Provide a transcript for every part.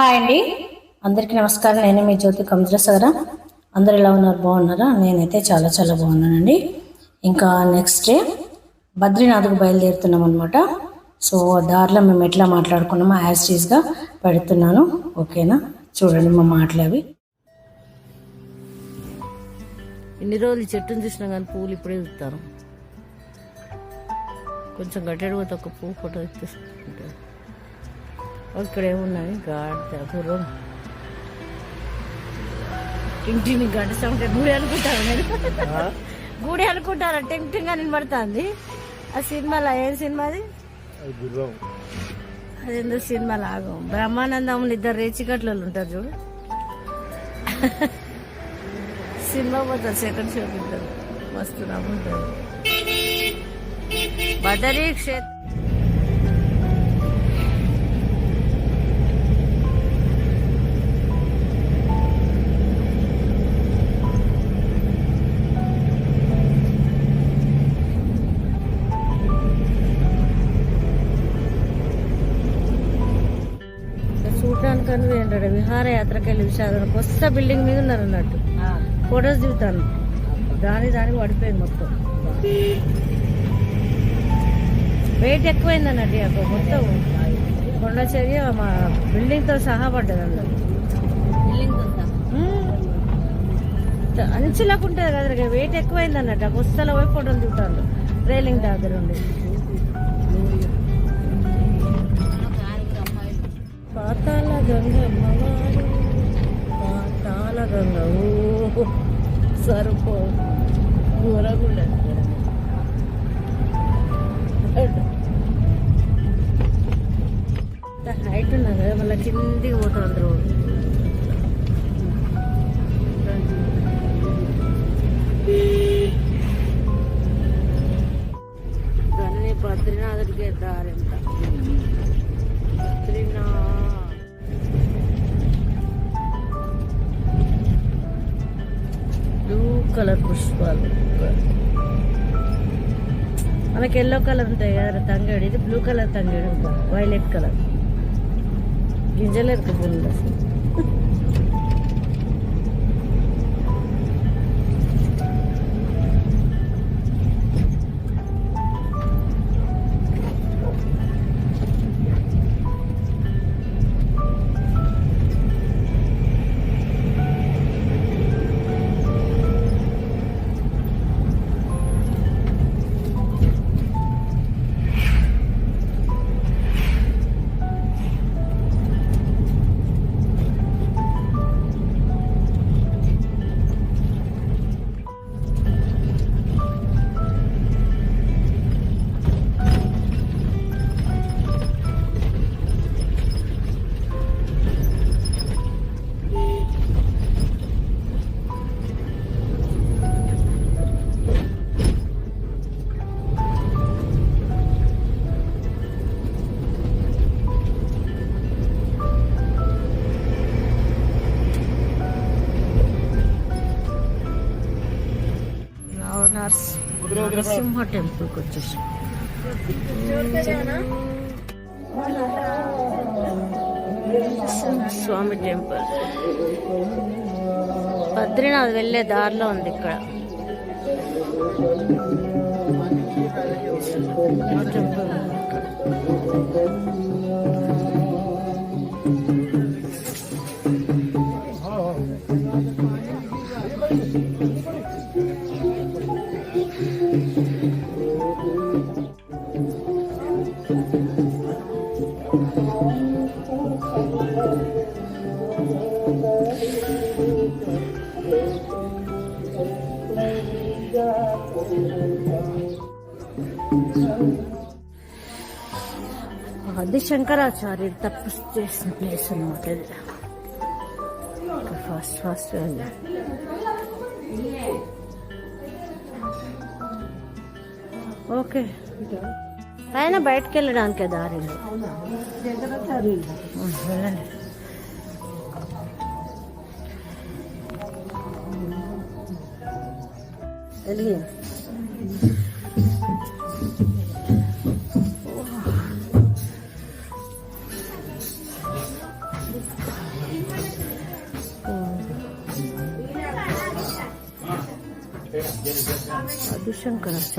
Hi అండి. అందరికీ నమస్కారం. నేను మీ జ్యోతి కమద్రసగర అందరు ఎలా ఉన్నారు? బాగున్నారా? నేనైతే చాలా చాలా బాగున్నానండి. ఇంకా నెక్స్ట్ డే బద్రీనాథ్కు బయలుదేరుతున్నాం అనమాట సో దారిలో మేము ఎట్లా మాట్లాడుకున్నామో యాజ్ టీజ్గా పెడుతున్నాను. ఓకేనా? చూడండి మా మాటలు అవి. ఇన్ని రోజులు చెట్టును చెట్టుని చూసినా కానీ పువ్వులు ఇప్పుడే చూస్తాను కొంచెం గట్టెడు పోతే ఒక పువ్వు ఫోటో తీసుకుంటాను ఇక్కడ ఏమున్నాయి గాడిద గుర్రం ఇంటిని ఉంటే గుడి అనుకుంటాను నేను గుడి అనుకుంటాను టెంప్టింగ్ అని పడుతుంది ఆ సినిమాలో ఏం సినిమా అది? అదేందో సినిమా లాగం. బ్రహ్మానందములు ఇద్దరు రేచికట్లు ఉంటారు చూడు. సినిమా పోతారు సెకండ్ షో ఉంటారు మస్తు నమ్ముంటారు బదరీ క్షేత్ర ఏంటాడు విహారయాత్రకి వెళ్ళి విషాదం కొత్త బిల్డింగ్ మీద ఉన్నారు అన్నట్టు. ఫొటోస్ దిగుతాను. దాని దానికి పడిపోయింది మొత్తం. వెయిట్ ఎక్కువైంది అన్నట్టు అక్కడ మొత్తం. కొండ చర్య మా బిల్డింగ్తో సహా పడ్డది అందులో. అంచులకు ఉంటుంది కదా వెయిట్ ఎక్కువైంది అన్నట్టు. ఆ కొస్తలో పోయి ఫోటోలు దిగుతాను. రైలింగ్ దగ్గర ఉండి. పాతాల గంగ అమ్మవారు పాతాల గంగ ఓ సరిపో కూరగుళ్ళ హైట్ ఉన్నా కదా మళ్ళీ కిందికి పోతుంది రోడ్ దాన్ని బద్రీనాథుడికి దారింత బద్రీనాథ్ బ్లూ కలర్ పుష్పాలు. మనకి ఎల్లో కలర్ ఉంటాయి కదా తంగేడు. ఇది బ్లూ కలర్ తంగేడు వైలెట్ కలర్ గింజలు ఎరకపోయింది నరసింహ టెంపుల్కి వచ్చేసి. స్వామి టెంపుల్. బద్రీనాథ్ వెళ్ళే దారిలో ఉంది ఇక్కడ. టెంపుల్. ఉంది ఇక్కడ. అది శంకరాచార్యుడు తపస్సు చేసిన ప్లేస్ అనమాట ఇది ఫాస్ట్ ఫాస్ట్ వెళ్ళాం ఓకే పైన బయటకు వెళ్ళడానికే దారి ఉంది. ఉం, వెళ్ళండి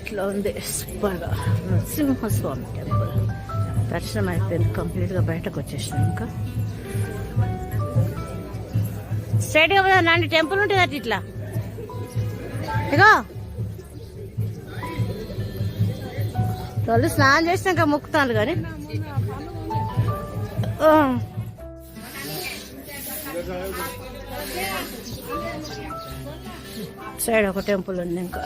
ఇట్లా ఉంది. సూపర్గా నరసింహస్వామి టెంపుల్. దర్శనం అయిపోయింది కంప్లీట్గా బయటకు వచ్చేసినాం ఇంకా. స్ట్రైట్గా పోదా. నాండి టెంపుల్ ఉంటుంది అట్లా ఇట్లా. ఇగో. వాళ్ళు స్నానం చేసినాక మొక్కుతాను కానీ. సైడ్ ఒక టెంపుల్ ఉంది ఇంకా.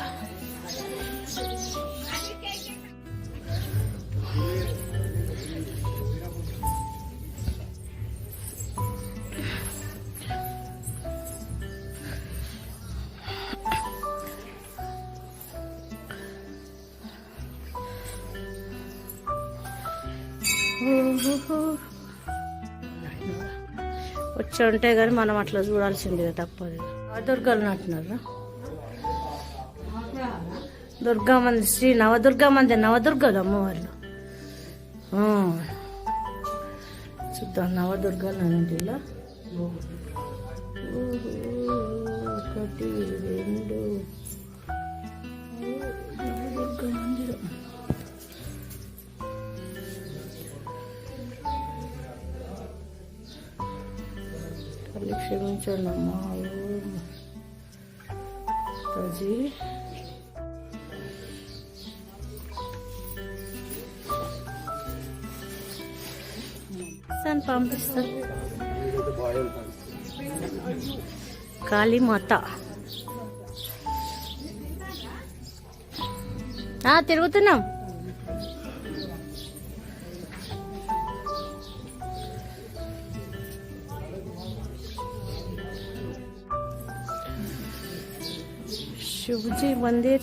అట్లా ఉంటే కానీ మనం అట్లా చూడాల్సిందిగా తప్పదు. నవదుర్గలు అంటున్నారు? దుర్గా మంది శ్రీ నవదుర్గా మంది నవదుర్గలు అమ్మవాళ్ళు చూద్దాం నవదుర్గలు అనండి ఇలా. ఒకటి రెండు. మందిరం క్షమించండమ్మా క్షమించండి అమ్మా తజీ సార్ తిరుగుతున్నాం శివజీ మందిర్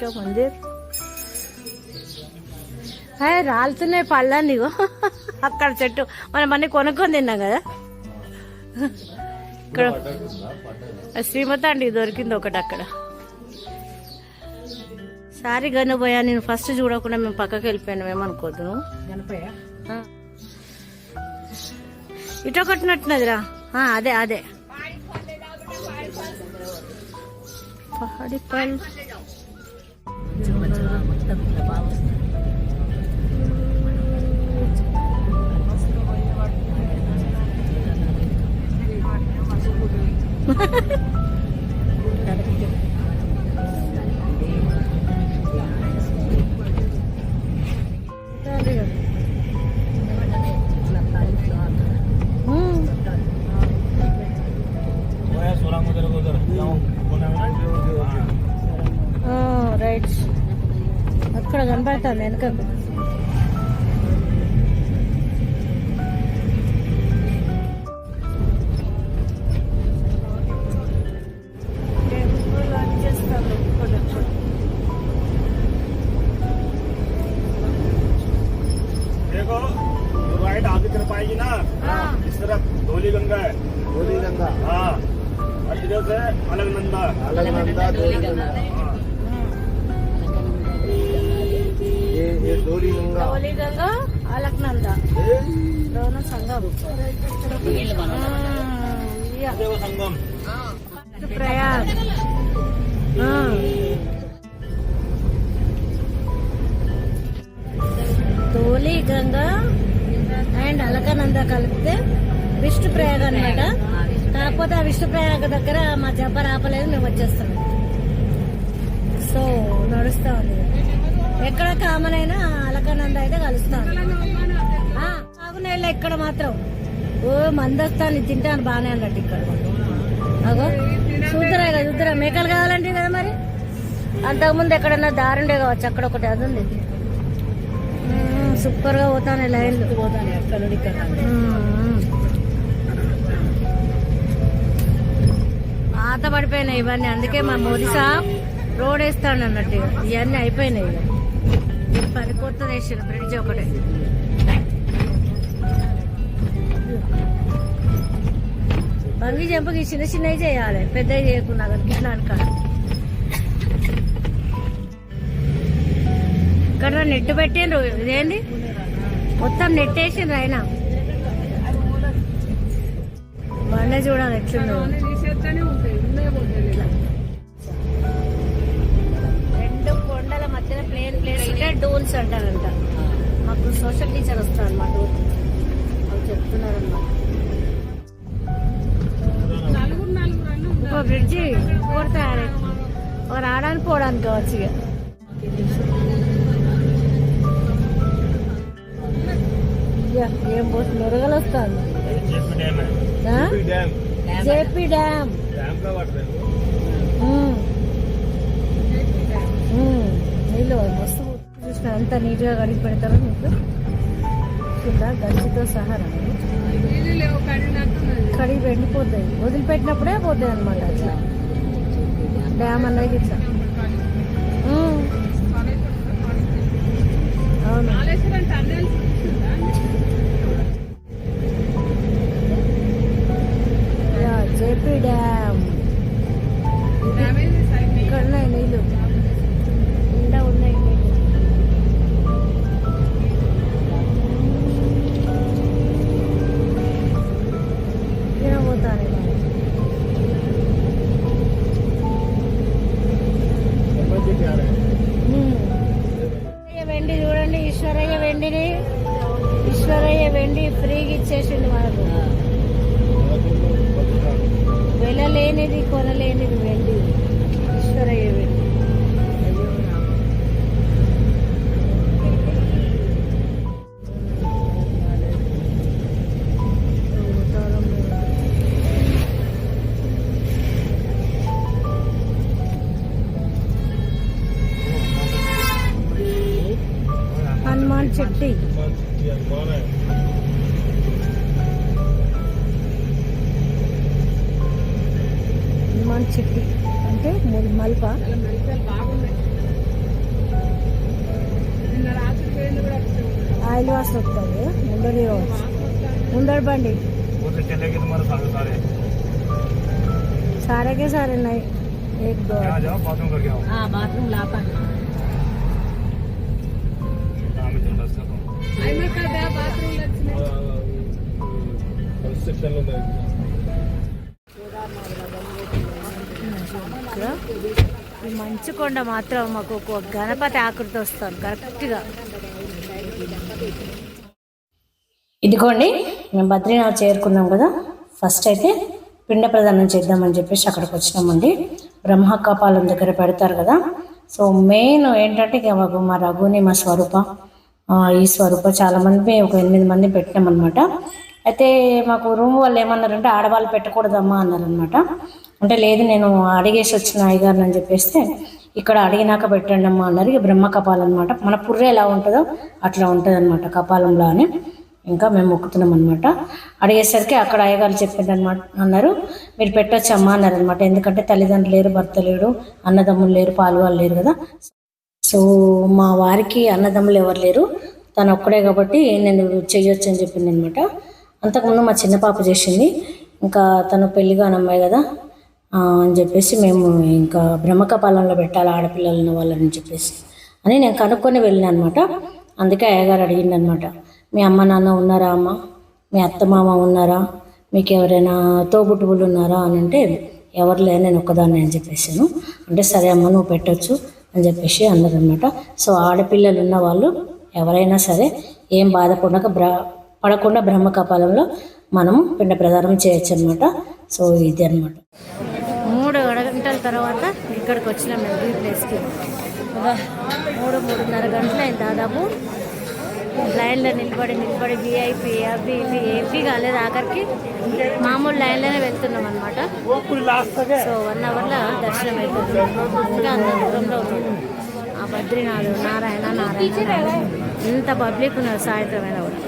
కా మందిర్. హాయ్ రాలుతున్నాయి పళ్ళని ఇగో. అక్కడ చెట్టు. మనం అన్ని కొనుక్కొని తిన్నాం కదా. ఇక్కడ శ్రీమతి అండి దొరికింది ఒకటి అక్కడ. సారీ గనపోయా నేను ఫస్ట్ చూడకుండా మేము పక్కకి వెళ్ళిపోయాను ఏమనుకోద్దు. ఇటో కొట్టినట్టున్నదిరా ఆ, అదే అదే. పహాడి పల్ మొత్తం ఇట్లా బాగా కనబడుతుంది వెనక విధంగా అలక్నంద రౌణ సంఘం. ప్రయాణ్ గంగా అండ్ అలకనంద కలిపితే విష్ణు ప్రయాగ అనమాట కాకపోతే ఆ విష్ణు ప్రయాగ దగ్గర మా జబ్బ రాపలేదు మేము వచ్చేస్తాం. సో నడుస్తా ఉంది. ఎక్కడ కామన్ అయినా అలకనంద అయితే కలుస్తాం సాగునేళ్ళ ఇక్కడ మాత్రం. ఓ మందస్తాను తింటాను బాగానే అన్నట్టు ఇక్కడ. అగో చూద్దరా ఇక చూద్దరా. మేకలు కావాలంటే కదా మరి? అంతకుముందు ఎక్కడన్నా దారుండే కావచ్చు అక్కడ ఒకటి అది ఉంది. సూపర్గా పోతాను లైన్లు. పోతాను అక్కడ. పాత పడిపోయినాయి ఇవన్నీ అందుకే మా మోదీ సాబ్ రోడ్ వేస్తాడు అన్నట్టు. ఇవన్నీ అయిపోయినాయి పది కొత్తది వేసిన బ్రిడ్జ్ ఒకటే. బంగి చెంపకి చిన్న చిన్నవి చేయాలి పెద్దవి చేయకుండా కిట్లా అనుక ఇక్కడ నెట్ పెట్టిండ్రు ఇదేంటి మొత్తం నెట్ వేసిండ్రు ఆయన. బండ చూడాలి ఎట్లుందో. అట్లనే ప్లేన్ ప్లేన్ అంటే డోన్స్ అంటారంట. మాకు సోషల్ టీచర్ వస్తారు మా డోర్ వాళ్ళు చెప్తున్నారన్నమాట. ఒక బ్రిడ్జి కోరుతాడే ఒక ఆడని పోవడానికి కావచ్చు ఇక. ఏం పోతుంది మెరుగలు వస్తాను. JP dam. డ్యామ్ నీళ్ళు మస్తు చూసిన ఎంత నీట్గా కడిగి పెడతారో మీకు కింద గంజితో సహా. కడిగి వెళ్ళిపోతాయి వదిలిపెట్టినప్పుడే పోతాయి అనమాట అట్లా. డ్యామ్ అన్నది ఇట్లా. అవును. లేనిది కొనలేనిది వెండి. ఆయిల్ వాసన వస్తుంది ముందడి ముందడి బండి उधर चलेगी तुम्हारे सारे सारे सारे के सारे नहीं एक दो यहाँ जाओ बाथरूम करके आओ हाँ बाथरूम लापा हाँ, मैं चल रास्ता को सेक्शन లో ఇక్కడ ఈ మంచు కొండ మాత్రం మాకు ఒక గణపతి ఆకృతి వస్తాను కరెక్ట్గా ఇదిగోండి మేము బద్రీనాథ్ చేరుకున్నాం కదా. ఫస్ట్ అయితే పిండ ప్రదానం చేద్దామని చెప్పేసి అక్కడికి వచ్చినామండి. బ్రహ్మకపాలం దగ్గర పెడతారు కదా. సో మెయిన్ ఏంటంటే ఇక మా రఘుని మా స్వరూప ఈ స్వరూప చాలా మంది ఒక ఎనిమిది మంది పెట్టినాం అనమాట అయితే మాకు రూమ్ వాళ్ళు ఏమన్నారంటే ఆడవాళ్ళు పెట్టకూడదమ్మా అన్నారనమాట అంటే లేదు నేను అడిగేసి వచ్చిన అయ్యగారిని అని చెప్పేస్తే ఇక్కడ అడిగినాక పెట్టండి అమ్మా అన్నారు. ఇక బ్రహ్మ కపాలం అనమాట మన పుర్రె ఎలా ఉంటుందో అట్లా ఉంటుంది అనమాట కపాలంలో అని ఇంకా మేము మొక్కుతున్నాం అనమాట అడిగేసరికి అక్కడ అయ్యగారు చెప్పింది అనమాట అన్నారు. మీరు పెట్టొచ్చమ్మా అన్నారు అనమాట ఎందుకంటే తల్లిదండ్రులు లేరు భర్త లేడు అన్నదమ్ములు లేరు పాలు వాళ్ళు లేరు కదా. సో మా వారికి అన్నదమ్ములు ఎవరు లేరు. తను ఒక్కడే కాబట్టి నేను చేయొచ్చు అని చెప్పింది అనమాట అంతకుముందు మా చిన్న పాప చేసింది. ఇంకా తను పెళ్ళిగా అమ్మాయి కదా. అని చెప్పేసి మేము ఇంకా బ్రహ్మకపాలంలో పెట్టాలి ఆడపిల్లలు ఉన్న వాళ్ళని చెప్పేసి అని నేను కనుక్కొని వెళ్ళిన అనమాట అందుకే అయ్యగారు అడిగింది అనమాట మీ అమ్మ నాన్న ఉన్నారా అమ్మ? మీ అత్తమామ ఉన్నారా? మీకు ఎవరైనా తోబుట్టువులు ఉన్నారా? అని అంటే ఎవరు లే నేను ఒక్కదాన్ని అని చెప్పేసాను. అంటే సరే అమ్మ నువ్వు పెట్టొచ్చు అని చెప్పేసి అన్నారనమాట. సో ఆడపిల్లలు ఉన్న వాళ్ళు ఎవరైనా సరే ఏం బాధపడక బ్ర పడకుండా బ్రహ్మకపాలంలో మనం పిండ ప్రదానం చేయొచ్చు అనమాట సో ఇది అనమాట గంటల తర్వాత ఇక్కడికి వచ్చినాం మేము ఈ ప్లేస్కి. మూడు మూడున్నర గంటలు అయింది దాదాపు. లైన్లో నిలబడి నిలబడి విఐపి అవి ఇవి ఏపీ కాలేదు ఆఖరికి. మామూలు లైన్లోనే వెళ్తున్నాం అనమాట సో వన్ అవర్లో దర్శనం అయిపోతుంది. ఇంకా అంత దూరంలో ఆ బద్రీనాథ్ నారాయణ నారాయణ. ఇంత ఎంత పబ్లిక్ ఉన్నారు సాయంత్రం అయినా కూడా.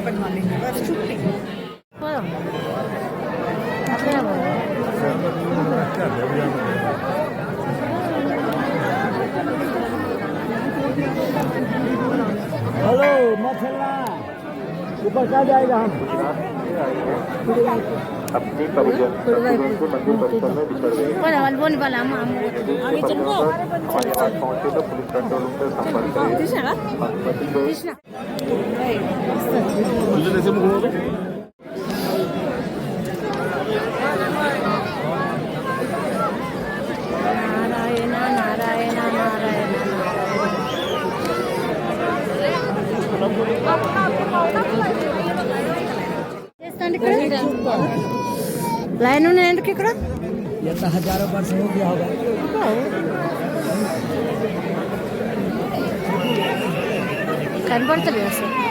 मोबाइल में बनवा लेंगे बस छुट्टी పోదాం అట్లనే పోదాం हेलो मत चलना ऊपर क्या जाएगा हम अपनी परिजन प्रतिदिन से मंदिर परिसर में बिछड़ गए పోదాం వాళ్ళు పోని వాళ్ళ అమ్మ అమ్మ పోతుంది. అవి చెప్పు हमारे पास पहुंचे तो पुलिस कंट्रोल रूम से संपर्क करें अनुमति दो Vous laissez mon commandant line में एंड के करो ये तो हजारों वर्ष हो गया होगा कन्वर्ट ले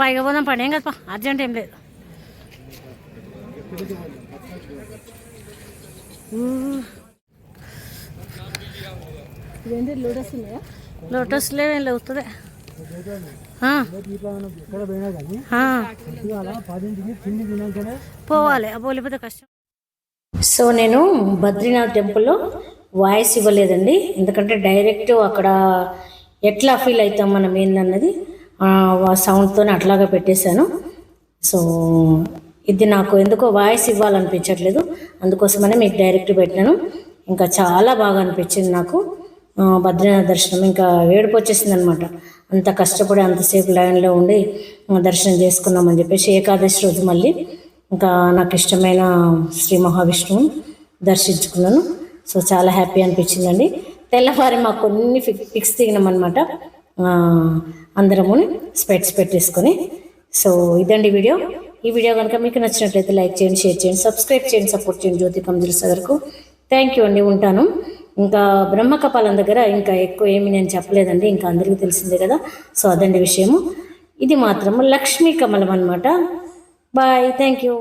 పైగా పోదాం పని ఏం కదా అర్జెంట్ ఏం లేదు. లోటస్ లేవు తినాకనే పోవాలి ఆ పోలిపోతే కష్టం. సో నేను బద్రీనాథ్ టెంపుల్లో వాయిస్ ఇవ్వలేదండి. ఎందుకంటే డైరెక్ట్ అక్కడ ఎట్లా ఫీల్ అవుతాం మనం ఏందన్నది సౌండ్తో అట్లాగా పెట్టేశాను. సో ఇది నాకు ఎందుకో వాయిస్ ఇవ్వాలనిపించట్లేదు. అందుకోసమనే మీకు డైరెక్ట్ పెట్టాను ఇంకా చాలా బాగా అనిపించింది నాకు. ఆ, బద్రీనాథ్ దర్శనం ఇంకా ఏడుపు వచ్చేసింది అనమాట అంత కష్టపడి అంతసేపు లైన్లో ఉండి దర్శనం చేసుకున్నామని చెప్పేసి ఏకాదశి రోజు మళ్ళీ ఇంకా నాకు ఇష్టమైన శ్రీ మహావిష్ణువు దర్శించుకున్నాను. సో చాలా హ్యాపీ అనిపించిందండి. తెల్లవారి మాకు కొన్ని పిక్స్ దిగినామన్నమాట అందరము స్పెట్స్ పెట్టేసుకొని. సో ఇదండి వీడియో. ఈ వీడియో కనుక మీకు నచ్చినట్లయితే లైక్ చేయండి షేర్ చేయండి సబ్స్క్రైబ్ చేయండి సపోర్ట్ చేయండి జ్యోతి కంజుల సగర్కు థ్యాంక్ యూ అండి ఉంటాను. ఇంకా బ్రహ్మకపాలం దగ్గర ఇంకా ఎక్కువ ఏమి నేను చెప్పలేదండి ఇంకా అందరికీ తెలిసిందే కదా. సో అదండి విషయము. ఇది మాత్రము లక్ష్మీ కమలం అనమాట బాయ్ థ్యాంక్ యూ.